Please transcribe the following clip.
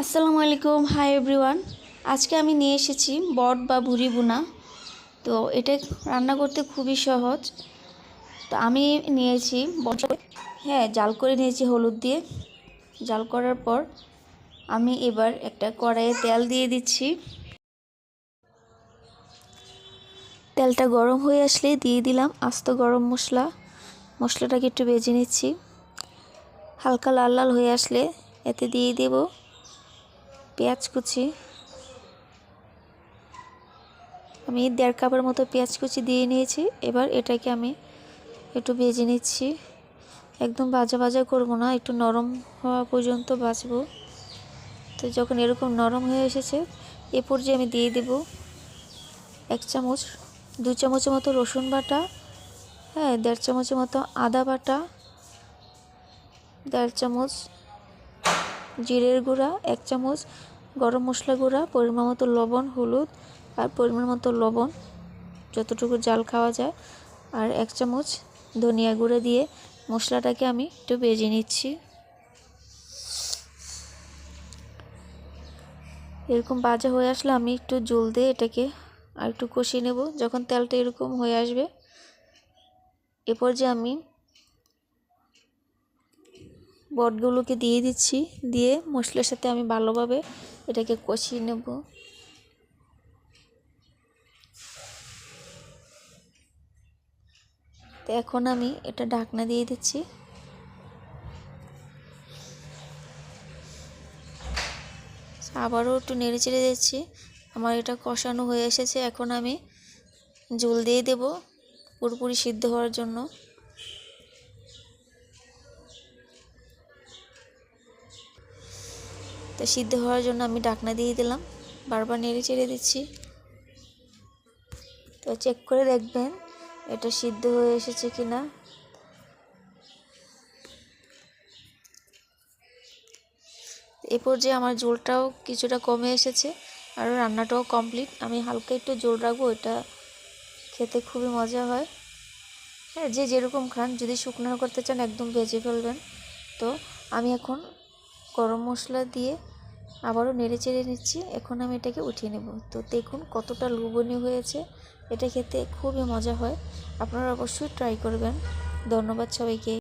আসসালামু আলাইকুম hi everyone আজকে আমি নিয়ে এসেছি বট বা ভুরি বুনা তো এটা রান্না করতে খুবই সহজ। তো আমি নিয়েছি বট। হ্যাঁ জাল করে নিয়েছি হলুদ দিয়ে। জাল করার পর আমি এবার একটা কড়াইয়ে তেল দিয়ে দিচ্ছি। তেলটা গরম হয়ে আসলে দিয়ে দিলাম আস্ত গরম মশলা। মশলাটাকে একটু বেজে নিচ্ছি। হালকা লাল লাল হয়ে আসলে এতে দিয়ে দেব পেঁয়াজ কুচি। আমি দেড় কাপের মতো পেঁয়াজ কুচি দিয়ে নিয়েছি। এবার এটাকে আমি একটু ভেজে নিচ্ছি। একদম ভাজা ভাজা করব না, একটু নরম হওয়া পর্যন্ত বাছবো তো যখন এরকম নরম হয়ে এসেছে, এ পর্যায়ে আমি দিয়ে দেব এক চামচ, দু চামচের মতো রসুন বাটা হ্যাঁ দেড় চামচের মতো আদা বাটা, দেড় চামচ জিরের গুঁড়া, এক চামচ গরম মশলা গুঁড়া, পরিমাণ মতো লবণ, হলুদ, আর পরিমাণ মতো লবণ, যতটুকু জাল খাওয়া যায়, আর এক চামচ ধনিয়া গুঁড়া দিয়ে মশলাটাকে আমি একটু বেজে নিচ্ছি। এরকম বাজা হয়ে আসলে আমি একটু জল দিয়ে এটাকে আর একটু কষিয়ে নেব। যখন তেলটা এরকম হয়ে আসবে এরপর যে আমি বটগুলোকে দিয়ে দিচ্ছি। দিয়ে মশলার সাথে আমি ভালোভাবে এটাকে কষিয়ে নেব। তো এখন আমি এটা ঢাকনা দিয়ে দিচ্ছি। আবারও একটু নেড়ে চেড়ে দিচ্ছি। আমার এটা কষানো হয়ে এসেছে। এখন আমি জল দিয়ে দেব। পুরোপুরি সিদ্ধ হওয়ার জন্য। তো সিদ্ধ হওয়ার জন্য আমি ডাকনা দিয়ে দিলাম। বারবার নেড়ে চেড়ে দিচ্ছি। তো চেক করে দেখবেন এটা সিদ্ধ হয়ে এসেছে কি না এ পর্যায়ে আমার জোলটাও কিছুটা কমে এসেছে আর রান্নাটাও কমপ্লিট আমি হালকা একটু জোল রাখব, এটা খেতে খুবই মজা হয়। হ্যাঁ যে যেরকম খান, যদি শুকনো করতে চান একদম ভেজে ফেলবেন। তো আমি এখন গরম মশলা দিয়ে আবারও নেড়ে চেড়ে নিচ্ছি। এখন আমি এটাকে উঠিয়ে নেব। তো দেখুন কতটা লোভনীয় হয়েছে। এটা খেতে খুবই মজা হয়। আপনারা অবশ্যই ট্রাই করবেন। ধন্যবাদ সবাইকে।